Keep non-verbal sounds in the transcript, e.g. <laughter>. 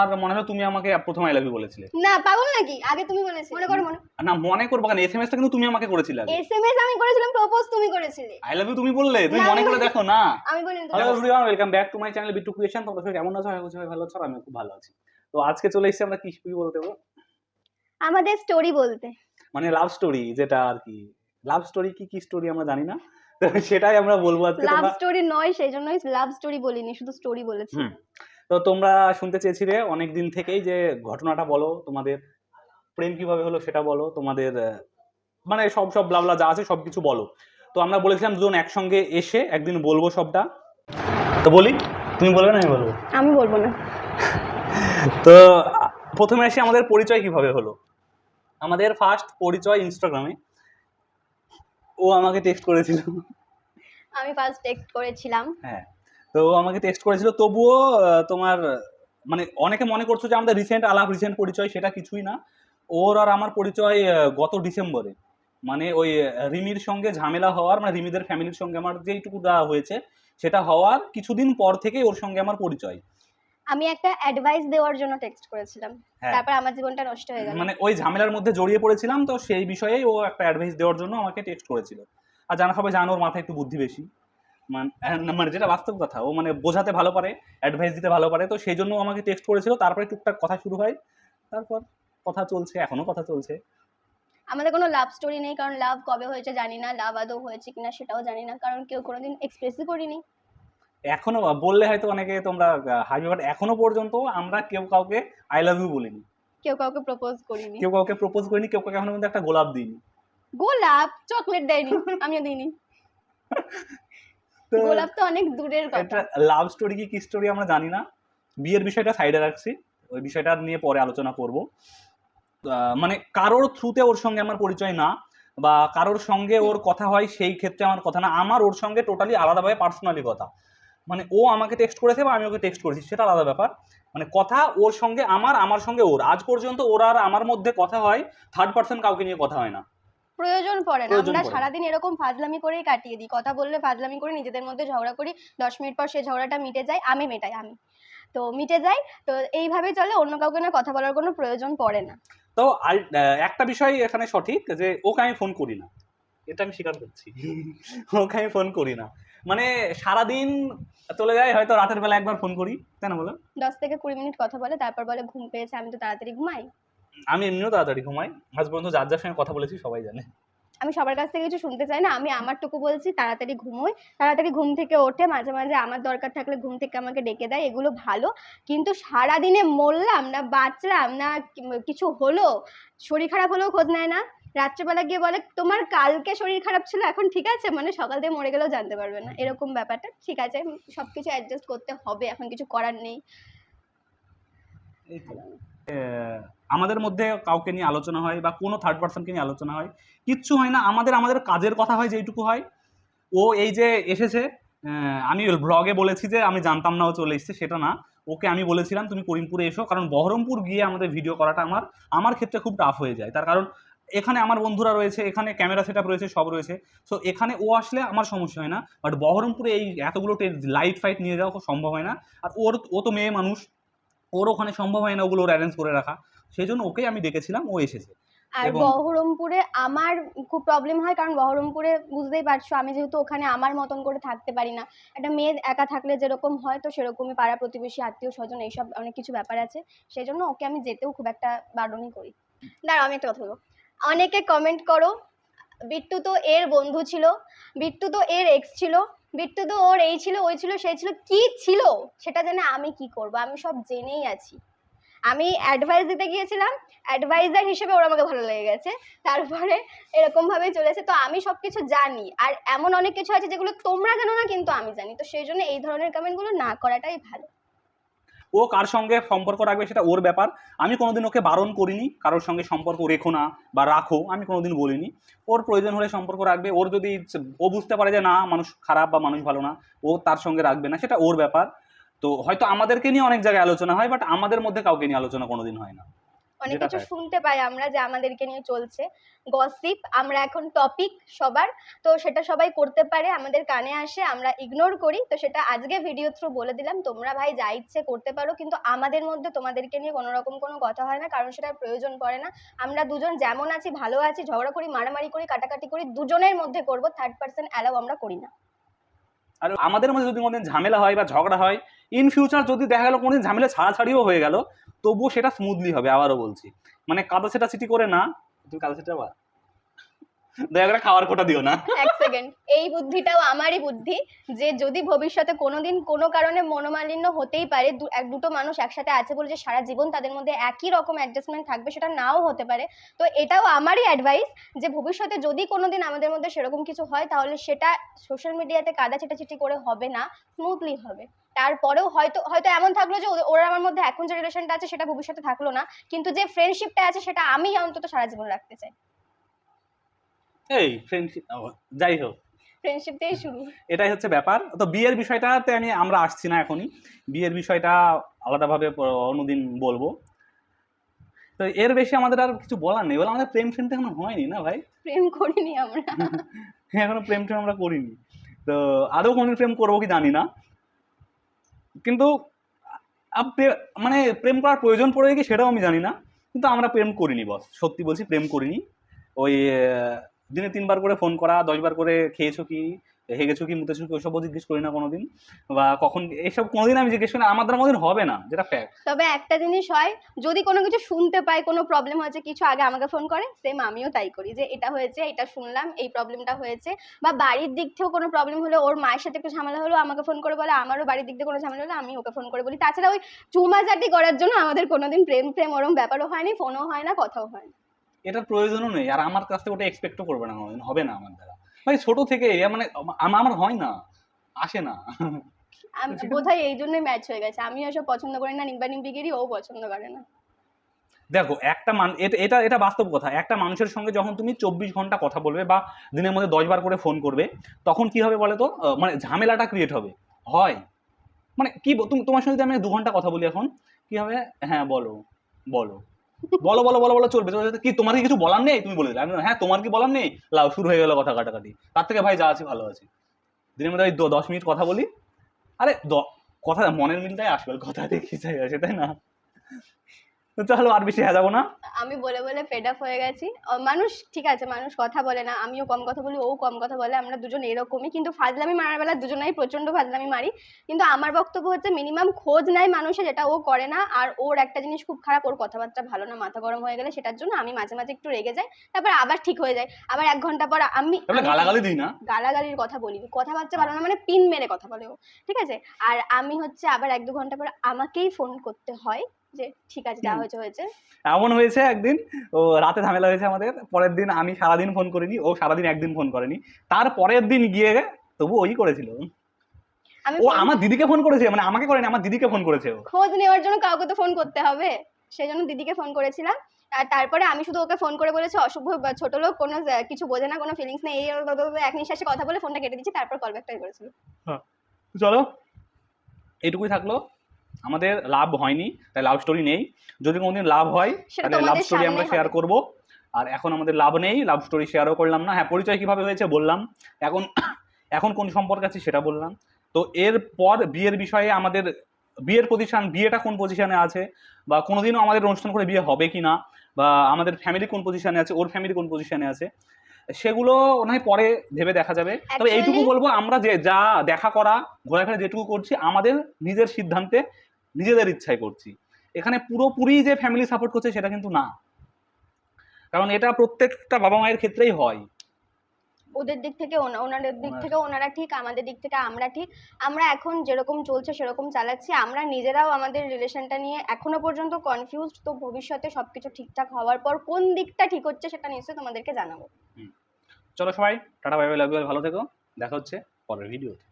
আর মনে হয় তুমি আমাকে প্রথম আই লাভ ইউ বলেছিলে। না পাগল নাকি? আগে তুমি বলেছিলে। মনে করো মনে না মনে করব কেন এস এম এসটা কিন্তু তুমি আমাকে করেছিলে আগে। এসএমএস আমি করেছিলাম প্রপোজ তুমি করেছিলে। আই লাভ ইউ তুমি বললে তুমি মনে করে দেখো না। আমি বলিনি hello everyone welcome back to my channel Bittu creation তোমরা সবাই কেমন আছো? আশা ভালো আছো আমি খুব ভালো আছি। তো আজকে চলে এসেছি আমরা কি কি বলতে আমাদের স্টোরি বলতে। মানে লাভ স্টোরি যেটা আর কি। লাভ স্টোরি কি কি স্টোরি আমরা জানি না। সেটাই আমরা বলব আজকে লাভ স্টোরি নয় সেই জন্যই লাভ স্টোরি বলিনি শুধু স্টোরি বলেছি। তো তোমরা শুনতে চেয়েছিলে অনেক দিন থেকেই যে ঘটনাটা বলো তোমাদের প্রেম কীভাবে হলো সেটা বলো তোমাদের মানে সব সব ব্লাবলা যা আছে সব কিছু বলো। তো আমরা বলেছিলাম দুজন একসঙ্গে এসে একদিন বলব সবটা। তো বলি তুমি বলবে না আমি বলব? আমি বলব না। <laughs> তো প্রথমে এসে আমাদের পরিচয় কীভাবে হলো? আমাদের ফার্স্ট পরিচয় ইনস্টাগ্রামে ও আমাকে টেক্সট করেছিল। আমি ফার্স্ট টেক্সট করেছিলাম। হ্যাঁ। তো আমাকে টেক্সট করেছিল তবুও তোমার মানে অনেকে মনে করছ যে আমাদের রিসেন্ট আলাপ রিসেন্ট পরিচয় সেটা কিছুই না। ওর আর আমার পরিচয় গত ডিসেম্বরে। মানে ওই রিমির সঙ্গে ঝামেলা হওয়ার মানে রিমিদের ফ্যামিলির সঙ্গে আমার যেইটুকু দেওয়া হয়েছে সেটা হওয়ার কিছুদিন পর থেকেই ওর সঙ্গে আমার পরিচয়। আমি একটা অ্যাডভাইস দেওয়ার জন্য টেক্সট করেছিলাম। হ্যাঁ। তারপর আমার জীবনটা নষ্ট হয়ে গেল। মানে ওই ঝামেলার মধ্যে জড়িয়ে পড়েছিলাম তো সেই বিষয়েই ও একটা অ্যাডভাইস দেওয়ার জন্য আমাকে টেক্সট করেছিল। আর জানা সবাই জানো ওর মাথায় একটু বুদ্ধি বেশি। মানে মানে যেটা বাস্তব কথা ও মানে বোঝাতে ভালো পারে অ্যাডভাইস দিতে ভালো পারে তো সেই জন্য আমাকে টেক্সট করেছিল তারপরে টুকটাক কথা শুরু হয় তারপর কথা চলছে এখনও কথা চলছে। আমাদের কোনো লাভ স্টোরি নেই কারণ লাভ কবে হয়েছে জানি না লাভ আদৌ হয়েছে কিনা সেটাও জানি না কারণ কেউ কোনোদিন এক্সপ্রেসই করিনি। এখনও বললে হয়তো অনেকে তোমরা হাইবে বাট এখনও পর্যন্ত আমরা কেউ কাউকে আই লাভ ইউ বলিনি। কেউ কাউকে প্রপোজ করিনি। কেউ কাউকে প্রপোজ করিনি কেউ কাউকে এখনও পর্যন্ত একটা গোলাপ দিইনি। গোলাপ চকলেট দেয়নি আমিও দিইনি। <laughs> গোলাপ তো অনেক দূরের কথা। এটা লাভ স্টোরি কি কি স্টোরি আমরা জানি না। বিয়ের বিষয়টা সাইডে রাখছি। ওই বিষয়টা নিয়ে পরে আলোচনা করব। মানে কারোর থ্রুতে ওর সঙ্গে আমার পরিচয় না বা কারোর সঙ্গে ওর কথা হয় সেই ক্ষেত্রে আমার কথা না আমার ওর সঙ্গে টোটালি আলাদাভাবে পার্সোনালি কথা। মানে ও আমাকে টেক্সট করেছে বা আমি ওকে টেক্সট করেছি সেটা আলাদা ব্যাপার। মানে কথা ওর সঙ্গে আমার আমার সঙ্গে ওর। আজ পর্যন্ত ওর আর আমার মধ্যে কথা হয় থার্ড পার্সন কাউকে নিয়ে কথা হয় না। প্রয়োজন পড়ে না। আমরা সারাদিন এরকম ফাজলামি করেই কাটিয়ে দিই। কথা বললে ফাজলামি করে নিজেদের মধ্যে ঝগড়া করি দশ মিনিট পর সেই ঝগড়াটা মিটে যায় আমি মেটাই আমি। তো মিটে যায় তো এইভাবে চলে অন্য কাউকে না কথা বলার কোনো প্রয়োজন পড়ে না। তো একটা বিষয় এখানে সঠিক যে ওকে আমি ফোন করি না। এটা আমি স্বীকার করছি। ওকে আমি ফোন করি না। মানে সারাদিন চলে যায় হয়তো রাতের বেলা একবার ফোন করি। তাই না বলো? দশ থেকে কুড়ি মিনিট কথা বলে তারপর বলে ঘুম পেয়েছে আমি তো তাড়াতাড়ি ঘুমাই। আমি এমনিও তাড়াতাড়ি ঘুমাই। আজ পর্যন্ত যার যার সঙ্গে কথা বলেছি সবাই জানে। আমি সবার কাছ থেকে কিছু শুনতে চাই না আমি আমারটুকু বলছি তাড়াতাড়ি ঘুমোই। তাড়াতাড়ি ঘুম থেকে ওঠে মাঝে মাঝে আমার দরকার থাকলে ঘুম থেকে আমাকে ডেকে দেয় এগুলো ভালো। কিন্তু সারাদিনে মরলাম না বাঁচলাম না কিছু হলো? শরীর খারাপ হলেও খোঁজ নেয় না। রাত্রেবেলা গিয়ে বলে তোমার কালকে শরীর খারাপ ছিল এখন ঠিক আছে? মানে সকাল থেকে মরে গেলেও জানতে পারবে না। এরকম ব্যাপারটা। ঠিক আছে সব কিছু অ্যাডজাস্ট করতে হবে এখন কিছু করার নেই। এই। আমাদের মধ্যে কাউকে নিয়ে আলোচনা হয় বা কোনো থার্ড পার্সনকে নিয়ে আলোচনা হয়, কিচ্ছু হয় না। আমাদের আমাদের কাজের কথা হয় যেইটুকু হয়। ও এই যে এসেছে আমি ব্লগে বলেছি যে আমি জানতাম না ও চলে এসেছে, সেটা না। ওকে আমি বলেছিলাম, তুমি করিমপুরে এসো। কারণ বহরমপুর গিয়ে আমাদের ভিডিও করাটা আমার আমার ক্ষেত্রে খুব টাফ হয়ে যায়। তার কারণ এখানে আমার বন্ধুরা রয়েছে, এখানে ক্যামেরা সেট রয়েছে, সব রয়েছে। সো এখানে ও আসলে আমার সমস্যা হয় না। বাট বহরমপুরে এই এতগুলো লাইট ফাইট নিয়ে যাওয়া খুব সম্ভব হয় না। আর ওর, ও তো মেয়ে মানুষ। ওর ওখানে সম্ভব হয় না ওগুলো ওর অ্যারেঞ্জ করে রাখা। সেই জন্য ওকেই আমি ডেকেছিলাম ও এসেছে। আর বহরমপুরে আমার খুব প্রবলেম হয় কারণ বহরমপুরে বুঝতেই পারছ আমি যেহেতু ওখানে আমার মতন করে থাকতে পারি না। একটা মেয়ে একা থাকলে যেরকম হয় তো সেরকমই পাড়া প্রতিবেশী আত্মীয় স্বজন এইসব অনেক কিছু ব্যাপার আছে। সেই জন্য ওকে আমি যেতেও খুব একটা বারণই করি। দাঁড়াও আমি একটা কথা বলব। অনেকে কমেন্ট করো বিট্টু তো এর বন্ধু ছিল বিট্টু তো এর এক্স ছিল বিট্টু তো ওর এই ছিল, ওই ছিল, সেই ছিল, কি ছিল? সেটা জেনে আমি কি করব? আমি সব জেনেই আছি। আমি অ্যাডভাইস দিতে গিয়েছিলাম অ্যাডভাইজার হিসেবে ওরা আমাকে ভালো লেগে গেছে। তারপরে এরকম ভাবে চলেছে তো আমি সব কিছু জানি। আর এমন অনেক কিছু আছে যেগুলো তোমরা জানো না, কিন্তু আমি জানি। তো সেই জন্য এই ধরনের কমেন্টগুলো না করাটাই ভালো। ও কার সঙ্গে সম্পর্ক রাখবে সেটা ওর ব্যাপার। আমি কোনোদিন ওকে বারণ করিনি, কারোর সঙ্গে সম্পর্ক রেখো না বা রাখো, আমি কোনোদিন বলিনি। ওর প্রয়োজন হলে সম্পর্ক রাখবে, ওর যদি ও বুঝতে পারে যে না, মানুষ খারাপ বা মানুষ ভালো না, ও তার সঙ্গে রাখবে না, সেটা ওর ব্যাপার। তো হয়তো আমাদেরকে নিয়ে অনেক জায়গায় আলোচনা হয় বাট আমাদের মধ্যে কাউকে নিয়ে আলোচনা কোনোদিন হয় না। অনেক কিছু শুনতে পাই আমরা যে আমাদেরকে নিয়ে চলছে। গসিপ আমরা এখন টপিক সবার। তো সেটা সবাই করতে পারে আমাদের কানে আসে আমরা ইগনোর করি। তো সেটা আজকে ভিডিও থ্রু বলে দিলাম। তোমরা ভাই যা ইচ্ছে করতে পারো কিন্তু আমাদের মধ্যে তোমাদেরকে নিয়ে কোনো রকম কোনো কথা হয় না কারণ সেটার প্রয়োজন পড়ে না। আমরা দুজন যেমন আছি ভালো আছি ঝগড়া করি মারামারি করি কাটাকাটি করি দুজনের মধ্যে করব থার্ড পার্সন অ্যালাউ আমরা করি না। আর আমাদের মধ্যে যদি কোনোদিন ঝামেলা হয় বা ঝগড়া হয় ইন ফিউচার যদি দেখা গেলো কোনোদিন ঝামেলা ছাড়াছাড়িও হয়ে গেল, তবুও সেটা স্মুথলি হবে, আবারও বলছি। মানে কাদা সেটা সিটি করে না। তুমি কাদা সেটা দয়া করে খাওয়ার কোটা দিও না। এক সেকেন্ড। এই বুদ্ধিটাও আমারই বুদ্ধি যে যদি ভবিষ্যতে কোনোদিন কোনো কারণে মনোমালিন্য হতেই পারে, দু- এক দুটো মানুষ একসাথে আছে বলে যে সারা জীবন তাদের মধ্যে একই রকম অ্যাডজাস্টমেন্ট থাকবে, সেটা নাও হতে পারে। তো এটাও আমারই অ্যাডভাইস যে ভবিষ্যতে যদি কোনোদিন আমাদের মধ্যে সেরকম কিছু হয়, তাহলে সেটা সোশ্যাল মিডিয়াতে কাদা ছেটাছিটি করে হবে না স্মুথলি হবে। তারপরেও হয়তো হয়তো এমন থাকল যে ওর আমার মধ্যে এখন যে রিলেশনটা আছে, সেটা ভবিষ্যতে থাকল না। কিন্তু যে ফ্রেন্ডশিপটা আছে, সেটা আমি অন্তত সারা জীবন রাখতে চাই। এই ফ্রেন্ডশিপ যাই হোক। ফ্রেন্ডশিপ দিয়েই শুরু। এটাই হচ্ছে ব্যাপার। তো বিয়ের বিষয়টাতে আমি আমরা আসছি না এখনই। বিয়ের বিষয়টা আলাদাভাবে অন্যদিন বলব। তো এর বেশি আমাদের আর কিছু বলার নেই। বলে আমাদের প্রেম ফ্রেন্ড এখনও হয়নি না ভাই? প্রেম করিনি আমরা। <laughs> এখনও প্রেম টেম আমরা করিনি। তো আদৌ কোনদিন প্রেম করব কি জানি না। কিন্তু মানে প্রেম করার প্রয়োজন পড়ে কি সেটাও আমি জানি না। কিন্তু আমরা প্রেম করিনি বস। সত্যি বলছি প্রেম করিনি। ওই দিনে তিনবার করে ফোন করা, দশবার করে খেয়েছো কি, হেগেছো কি, মুতেছো কি ওসবও জিজ্ঞেস করি না কোনোদিন। বা কখন এইসব কোনোদিন আমি জিজ্ঞেস করি না আমার দ্বারা কোনোদিন হবে না, যেটা ফ্যাক্ট তবে একটা জিনিস হয়, যদি কোনো কিছু শুনতে পাই, কোনো প্রবলেম হয়েছে, কিছু আগে আমাকে ফোন করে সেম আমিও তাই করি, যে এটা হয়েছে, এটা শুনলাম, এই প্রবলেমটা হয়েছে। বা বাড়ির দিক থেকেও কোনো প্রবলেম হলে, ওর মায়ের সাথে একটু ঝামেলা হলো, আমাকে ফোন করে বলে, আমারও বাড়ির দিক থেকে কোনো ঝামেলা হলে, আমি ওকে ফোন করে বলি। তাছাড়া ওই চুমাচাটি করার জন্য আমাদের কোনোদিন প্রেম প্রেম ওরম ব্যাপারও হয়নি ফোনও হয় না, কথাও হয় না। এটার প্রয়োজনও নেই। আর আমার কাছ থেকে ওটা এক্সপেক্টও করবে না কোনোদিন হবে না আমার দ্বারা। ভাই ছোট থেকে মানে আমার হয় না আসে না। আমি বোধহয় এই জন্যই ম্যাচ হয়ে গেছে। আমি এসব পছন্দ করি না নিব্বা নিব্বিগিরি ও পছন্দ করে না। দেখো একটা মান এটা এটা বাস্তব কথা। একটা মানুষের সঙ্গে যখন তুমি চব্বিশ ঘণ্টা কথা বলবে বা দিনের মধ্যে দশবার করে ফোন করবে তখন কি হবে বলে তো মানে ঝামেলাটা ক্রিয়েট হবে। হয়। মানে কি তুমি তোমার সঙ্গে আমি দু ঘণ্টা কথা বলি এখন কি হবে? হ্যাঁ বলো। বলো। বলো বলো বলো বলো, চলবে। কি তোমার কি কিছু বলার নেই? তুমি বলে দিলে। আমি হ্যাঁ তোমার কি বলার নেই? লাউ, শুরু হয়ে গেলো কথা কাটাকাটি। তার থেকে ভাই যা আছে ভালো আছে। দিনের মধ্যে ওই দশ মিনিট কথা বলি। আরে, দ- কথা মনের মিলটাই আসবে কথা দেখি যাই আসে তাই না? তো চলো আর বেশি হাজাবো না। আমি বলে বলে ফেড আপ হয়ে গেছি। মানুষ ঠিক আছে মানুষ কথা বলে না আমিও কম কথা বলি ও কম কথা বলে আমরা দুজন এরকমই কিন্তু ফাজলামি মারার বেলা দুজনেই প্রচণ্ড ফাজলামি মারি। কিন্তু আমার বক্তব্য হচ্ছে মিনিমাম খোঁজ নেয় মানুষের যেটা ও করে না আর ওর একটা জিনিস খুব খারাপ ওর কথাবার্তা ভালো না মাথা গরম হয়ে গেলে সেটার জন্য আমি মাঝে মাঝে একটু রেগে যাই তারপর আবার ঠিক হয়ে যায়। আবার এক ঘণ্টা পর আমি আমি- গালাগালি দিই না? গালাগালির কথা বলি কথাবার্তা ভালো না মানে পিন মেরে কথা বলে ও ঠিক আছে? আর আমি হচ্ছে আবার এক দু ঘণ্টা পর আমাকেই ফোন করতে হয় যে ঠিক আছে যা হয়েছে হয়েছে। এমন হয়েছে একদিন ও রাতে ঝামেলা হয়েছে আমাদের পরের দিন আমি সারাদিন ফোন করিনি ও সারাদিন একদিন ফোন করেনি। তার পরের দিন গিয়ে তবু ওই করেছিল। আমি ও আমার দিদিকে ফোন করেছে মানে আমাকে করেনি আমার দিদিকে ফোন করেছে ও। খোঁজ নেওয়ার জন্য কাউকে তো ফোন করতে হবে। সেই জন্য দিদিকে ফোন করেছিলাম। আর তারপরে আমি শুধু ওকে ফোন করে বলেছি অশুভ ছোট লোক কোনো কিছু বোঝে না কোনো ফিলিংস নেই। এই এক নিঃশ্বাসে কথা বলে ফোনটা কেটে দিচ্ছি তারপর কল ব্যাকটাই করেছিল। চলো এইটুকুই থাকল। আমাদের লাভ হয়নি তাই লাভ স্টোরি নেই। যদি কোনোদিন লাভ হয় তাহলে লাভ স্টোরি আমরা শেয়ার করব। আর এখন আমাদের লাভ নেই লাভ স্টোরি শেয়ারও করলাম না। হ্যাঁ পরিচয় কীভাবে হয়েছে বললাম। এখন এখন কোন সম্পর্কে আছে সেটা বললাম। তো এরপর বিয়ের বিষয়ে আমাদের বিয়ের প্রতিষ্ঠান বিয়েটা কোন পজিশনে আছে? বা কোনোদিনও আমাদের অনুষ্ঠান করে বিয়ে হবে কি না বা আমাদের ফ্যামিলি কোন পজিশনে আছে? ওর ফ্যামিলি কোন পজিশনে আছে? সেগুলো নয় পরে ভেবে দেখা যাবে। তবে এইটুকু বলব আমরা যে যা দেখা করা ঘোরাফেরা যেটুকু করছি আমাদের নিজের সিদ্ধান্তে নিজেদের ইচ্ছায় করছি। এখানে পুরোপুরি যে ফ্যামিলি সাপোর্ট করছে সেটা কিন্তু না। কারণ এটা প্রত্যেকটা বাবা মায়ের ক্ষেত্রেই হয়। ওদের দিক থেকে ওনা- ওনাদের দিক থেকে ওনারা ঠিক আমাদের দিক থেকে আমরা ঠিক। আমরা এখন যেরকম চলছে সেরকম চালাচ্ছি। আমরা নিজেরাও আমাদের রিলেশনটা নিয়ে এখনও পর্যন্ত কনফিউজড তো ভবিষ্যতে সবকিছু ঠিকঠাক হওয়ার পর কোন দিকটা ঠিক হচ্ছে সেটা নিশ্চয়ই তোমাদেরকে জানাব। চলো সবাই টাটা বাই ভালো থেকো। দেখা হচ্ছে পরের ভিডিওতে